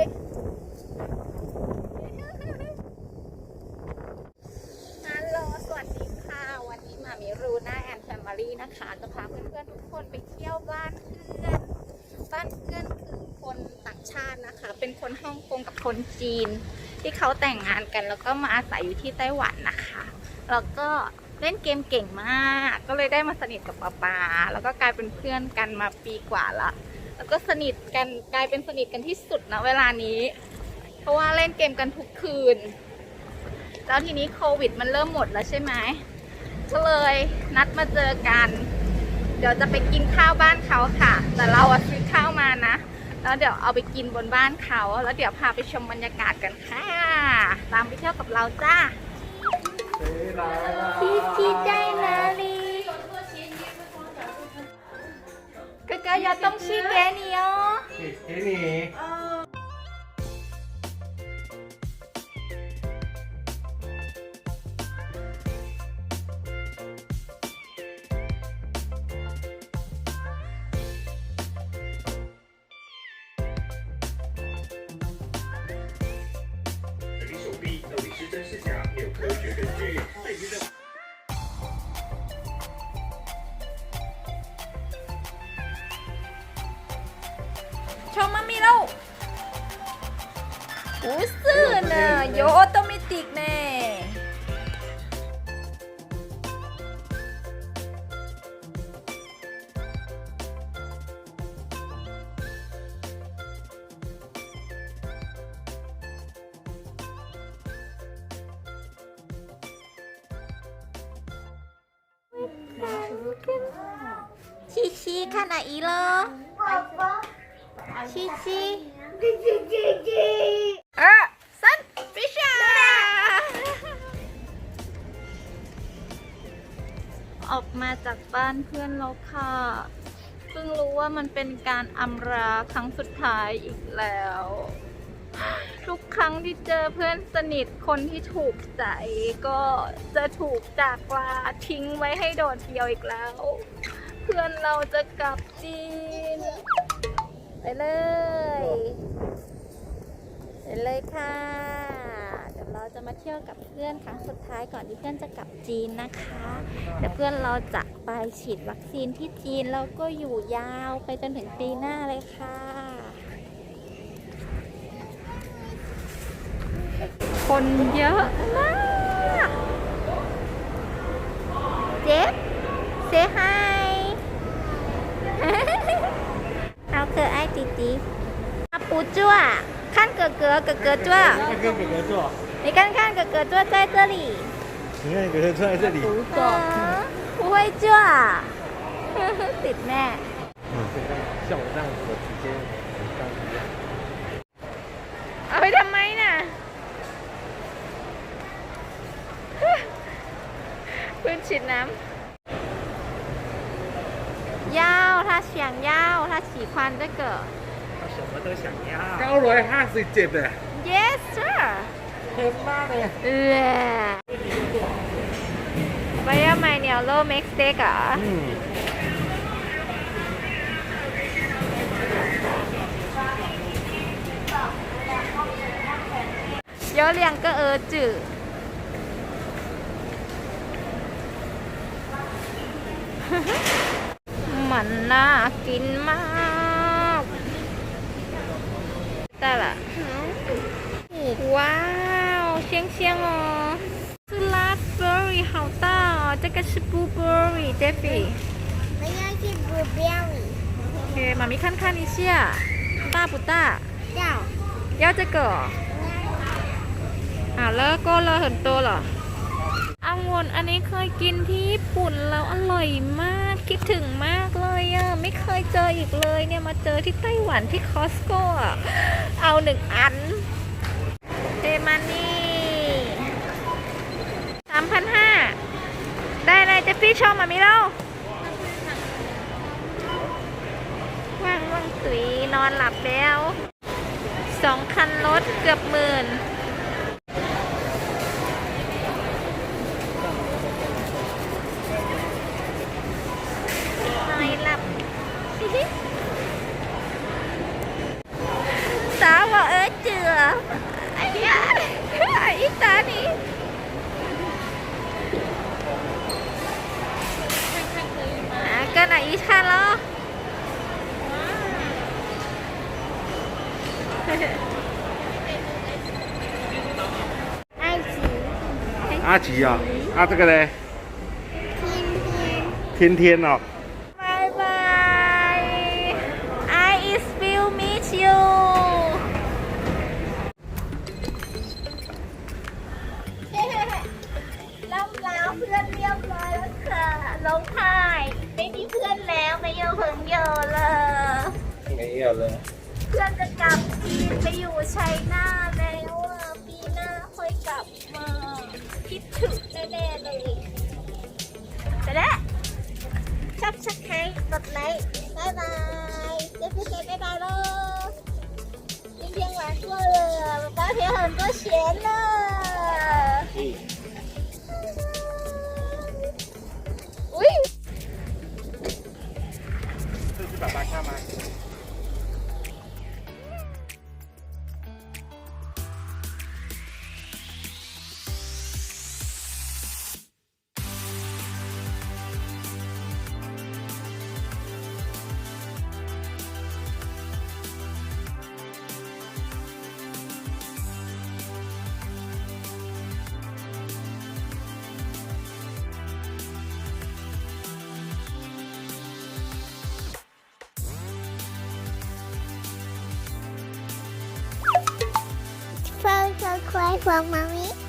ฮัลโหล สวัสดีค่ะ วันนี้มามีรูน่าแอนแฟมิลี่นะคะ จะพาเพื่อนๆทุกคนไปเที่ยวบ้านเพื่อน บ้านเพื่อนคือคนต่างชาตินะคะ เป็นคนฮ่องกงกับคนจีน ที่เขาแต่งงานกันแล้วก็มาอาศัยอยู่ที่ไต้หวันนะคะ แล้วก็เล่นเกมเก่งมาก ก็เลยได้มาสนิทกับป๊าป๊าแล้วก็กลายเป็นเพื่อนกันมาปีกว่าละ แล้วก็สนิทกันกลายเป็นสนิทกันที่สุดนะเวลานี้ เพราะว่าเล่นเกมกันทุกคืน แล้วทีนี้โควิดมันเริ่มหมดแล้วใช่ไหมก็เลยนัดมาเจอกัน เดี๋ยวจะไปกินข้าวบ้านเขาค่ะ แต่เราอะซื้อข้าวมานะแล้วเดี๋ยวเอาไปกินบนบ้านเขา แล้วเดี๋ยวพาไปชมบรรยากาศกันค่ะ ตามไปเที่ยวกับเราจ้า 야똥씨 괜히요. 괜히. 어. Thank you. หูซื่อเนอะโยออโตเมติกแน่ชิชิขนาดอีโลชิชิ เออซันฟิชาออกมาจากบ้านเพื่อนแล้วค่ะ เพิ่งรู้ว่ามันเป็นการอำลาครั้งสุดท้ายอีกแล้ว ทุกครั้งที่เจอเพื่อนสนิทคนที่ถูกใจ ก็จะถูกจากลาทิ้งไว้ให้โดดเดี่ยวอีกแล้ว เพื่อนเราจะกลับจีน ไปเลย ไปเลยค่ะ เดี๋ยวเราจะมาเที่ยวกับเพื่อนครั้งสุดท้ายก่อนที่เพื่อนจะกลับจีนนะคะ เดี๋ยวเพื่อนเราจะไปฉีดวัคซีนที่จีนแล้วก็อยู่ยาวไปจนถึงปีหน้าเลยค่ะ คนเยอะมาก เจ๊เซฮาย 弟弟。他不坐，看哥哥，哥哥坐。那跟哥哥坐，你看看，哥哥坐在这里。你看哥哥坐在这里。嗯，不会坐。ติดแน่ 嗯，像我这样子的直接很刚一样。 เอาไปทำไมน่ะ พื้นฉีดน้ำ าวถ้าเฉียงยาวถ้าฉีควันจะเกิด 他什么都想要。高来ห้าสิบเจ็ดเลย yes sir เค็มมากเลย เออไปยังไงเนี่ยโลเม็กสเต็กอ่ะ อืม 有两个儿子。 ันน่ากินมากแต่ละว้าวเชียงเชียงอ๋อสุราสเบอร์รี่เฮาต้าจะกระชิบูเบอร์รี่เจฟฟี่ไม่ใช่กิบูเบอร์รี่โอเคมามีขั้นขั้นนี้เชียต้าปุต้าเจ้าเจ้าจะเกิดอ่าแล้วก็เราเห็นตัวเหรออังวนอันนี้เคยกินที่ญี่ปุ่นแล้วอร่อยมาก คิดถึงมากเลยอะไม่เคยเจออีกเลยเนี่ยมาเจอที่ไต้หวันที่คอสโก้เอาหนึ่งอันเทมานี่สามพันห้าได้เลยเจะพี่ชอบมามิเล่าว่างว่างสุยนอนหลับแล้วสองคันรถเกือบหมื่น 一看喽？阿吉，阿吉啊，啊这个嘞，天天，天天哦，拜拜，I is will meet you ค่ะลงถ่าย ไม่มีเพื่อนแล้วไม่有朋友了没有了。 เพื่อนจะกลับจีนไปอยู่ชัยนาทแล้วอ่ะปีหน้าค่อยกลับมาคิดถึงแน่ๆเลยแต่ละชอบชักไครกดไลค์บายบายเจ๊พี่เจ๊บายบาย喽今天玩过了爸爸赔很多钱呢อุ้ เข้ามา well, Mommy.